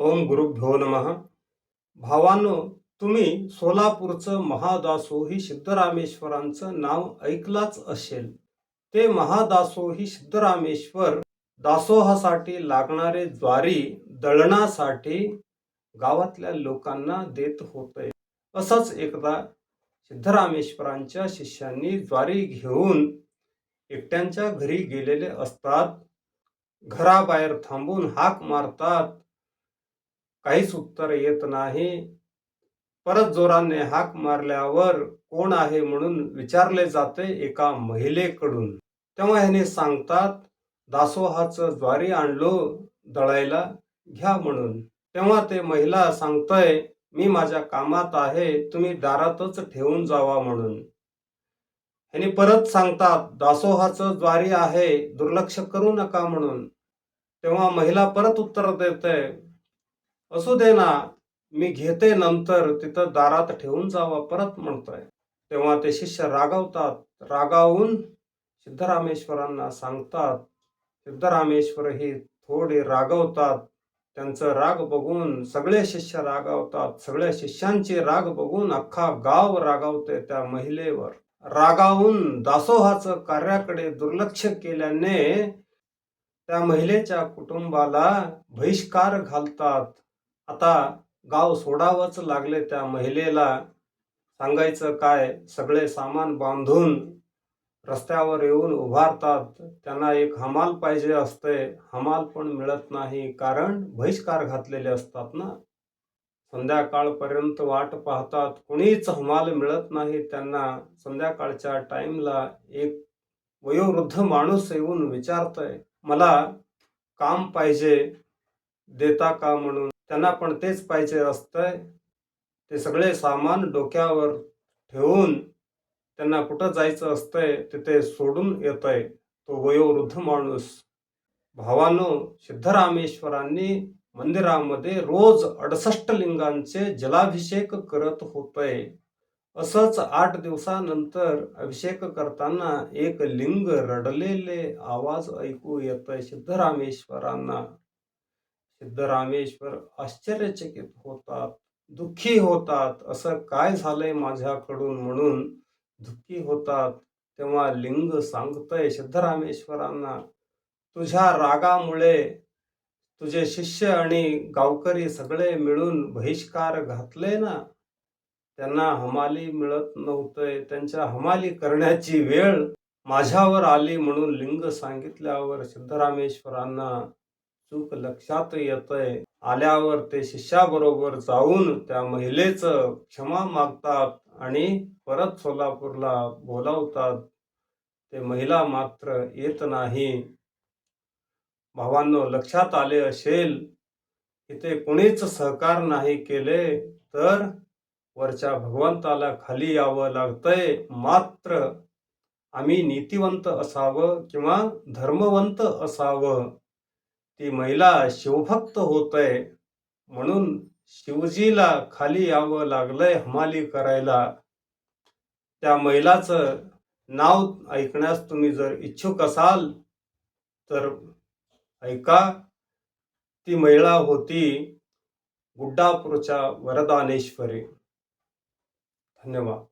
ओम गुरुभ्यो नम. भावांनो तुम्ही सोलापूरचं महादासोही सिद्धरामेश्वरांचं नाव ऐकलाच असेल. ते महादासोही सिद्धरामेश्वर दासोहासाठी लागणारे ज्वारी दळणासाठी गावातल्या लोकांना देत होते. असंच एकदा सिद्धरामेश्वरांच्या शिष्यांनी ज्वारी घेऊन एकट्यांच्या घरी गेलेले असतात. घराबाहेर थांबून हाक मारतात. काहीच उत्तर येत नाही. परत जोराने हाक मारल्यावर कोण आहे म्हणून विचारले जाते एका महिलेकडून. तेव्हा ह्याने सांगतात दासोहाचं ज्वारी आणलो दळायला घ्या म्हणून. तेव्हा ते महिला सांगतय मी माझ्या कामात आहे तुम्ही दारातच ठेवून जावा म्हणून. ह्याने परत सांगतात दासोहाचं ज्वारी आहे दुर्लक्ष करू नका म्हणून. तेव्हा महिला परत उत्तर देते असू दे ना मी घेते नंतर तिथं दारात ठेवून जावा परत म्हणतोय. तेव्हा ते शिष्य रागावतात. रागावून सिद्धरामेश्वरांना सांगतात सिद्धरामेश्वर हे थोडे रागवतात. त्यांचं राग बघून सगळे शिष्य रागावतात. सगळ्या शिष्यांचे राग बघून अख्खा गाव रागावते त्या महिलेवर. रागावून दासोहाचं कार्याकडे दुर्लक्ष केल्याने त्या महिलेच्या कुटुंबाला बहिष्कार घालतात. आता गाव सोडावंच लागले त्या महिलेला. सांगायचं काय? सगळे सामान बांधून रस्त्यावर येऊन उभारतात. त्यांना एक हमाल पाहिजे असते. हमाल पण मिळत नाही. कारण बहिष्कार घातलेले असतात ना? संध्याकाळपर्यंत वाट पाहतात. कुणीच हमाल मिळत नाही त्यांना. संध्याकाळच्या टाईमला एक वयोवृद्ध माणूस येऊन विचारतोय मला काम पाहिजे देता का म्हणून? त्यांना पण तेच पाहिजे असतंय. ते सगळे सामान डोक्यावर ठेवून त्यांना कुठं जायचं असतंय तिथे सोडून येतंय. तो वयोवृद्ध माणूस. भावानो सिद्धरामेश्वरांनी मंदिरामध्ये रोज अडसष्ट लिंगांचे जलाभिषेक करत होतय. असंच आठ दिवसानंतर अभिषेक करताना एक लिंग रडलेले आवाज ऐकू येतय सिद्धरामेश्वरांना. सिद्धरामेश्वर आश्चर्यचकित होतात दुःखी होतात. असं काय झालंय माझ्याकडून म्हणून दुःखी होतात? तेव्हा लिंग सांगतय सिद्धरामेश्वरांना तुझ्या रागामुळे तुझे शिष्य आणि गावकरी सगळे मिळून बहिष्कार घातले ना? त्यांना हमाली मिळत नव्हतंय. त्यांच्या हमाली करण्याची वेळ माझ्यावर आली म्हणून लिंग सांगितल्यावर सिद्धरामेश्वरांना चूक लक्षात येतंय. आल्यावर ते शिष्याबरोबर जाऊन त्या महिलेचं क्षमा मागतात आणि परत सोलापूरला बोलावतात. ते महिला मात्र येत नाही. भावांनो लक्षात आले असेल इथे कोणीच सहकार नाही केले तर वरच्या भगवंताला खाली यावं लागतंय. मात्र आम्ही नीतिवंत असावं किंवा धर्मवंत असावं? ती महिला शिवभक्त होतय म्हणून शिवजीला खाली यावं लागलंय हमाली करायला. त्या महिलाचं नाव ऐकण्यास तुम्ही जर इच्छुक असाल तर ऐका. ती महिला होती गुड्डापूरच्या वरदानेश्वरी. धन्यवाद.